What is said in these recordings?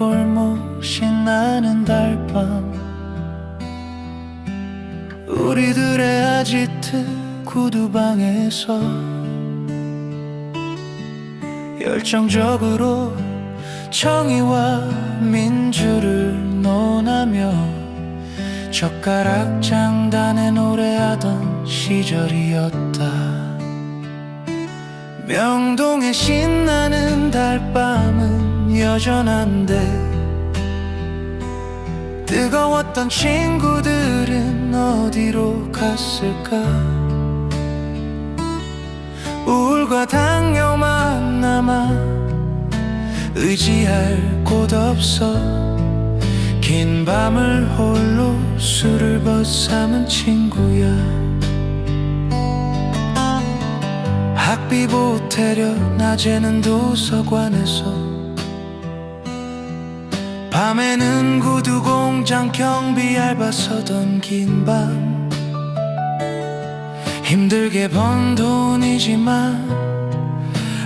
뒷골목 신나는 달밤. 우리들의 아지트 구두방에서 열정적으로 정의와 민주를 논하며 젓가락 장단에 노래하던 시절이었다. 명동의 신나는 달밤은 여전한데 뜨거웠던 친구들은 어디로 갔을까? 우울과 당뇨만 남아 의지할 곳 없어. 긴 밤을 홀로 술을 벗삼은 친구야. 학비 보태려 낮에는 도서관에서 밤에는 구두 공장 경비 알바 서던 긴 밤. 힘들게 번 돈이지만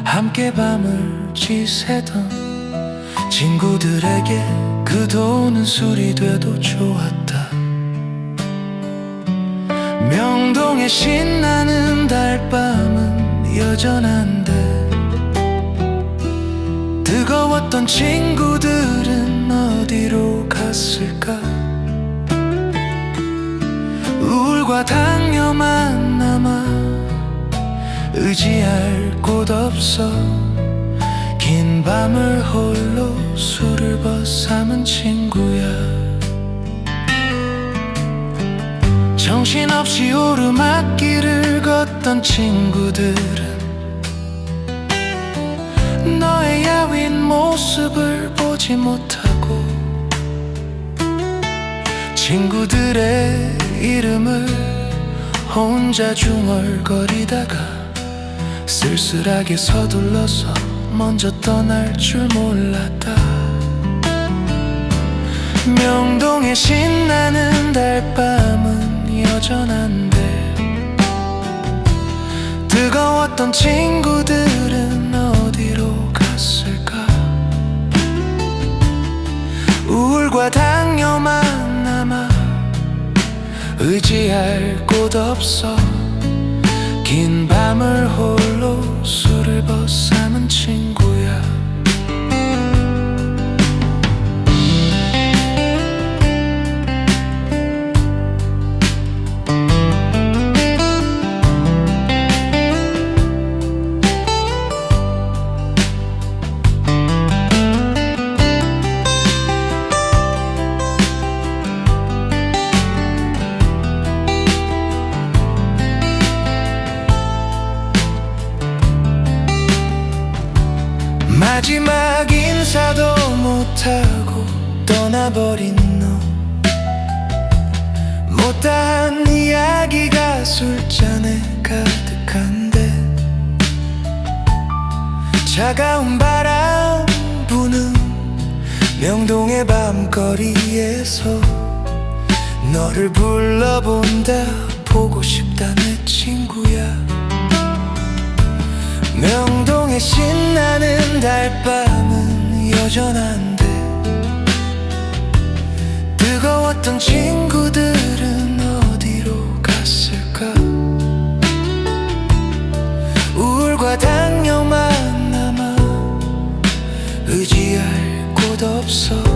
함께 밤을 지새던 친구들에게 그 돈은 술이 돼도 좋았다. 명동의 신나는 달밤은 여전한데 뜨거웠던 친구들 우울과 당뇨만 남아 의지할 곳 없어. 긴 밤을 홀로 술을 벗삼은 친구야. 정신없이 오르막길을 걷던 친구들은 너의 야윈 모습을 보지 못하고 친구들의 이름을 혼자 중얼거리다가 쓸쓸하게 서둘러서 먼저 떠날 줄 몰랐다. 명동의 신나는 달밤은 여전한데 뜨거웠던 친구들 의지할 곳 없어. 긴 밤을 홀로 술을 벗삼은 친구 마지막 인사도 못하고 떠나버린 너. 못다한 이야기가 술잔에 가득한데. 차가운 바람 부는 명동의 밤거리에서 너를 불러본다. 보고 싶다 내 친구야 명동의 신나는 달밤은 여전한데 뜨거웠던 친구들은 어디로 갔을까? 우울과 당뇨만 남아 의지할 곳 없어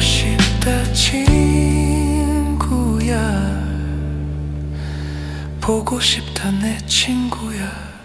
싶다 친구야. 보고 싶다 내 친구야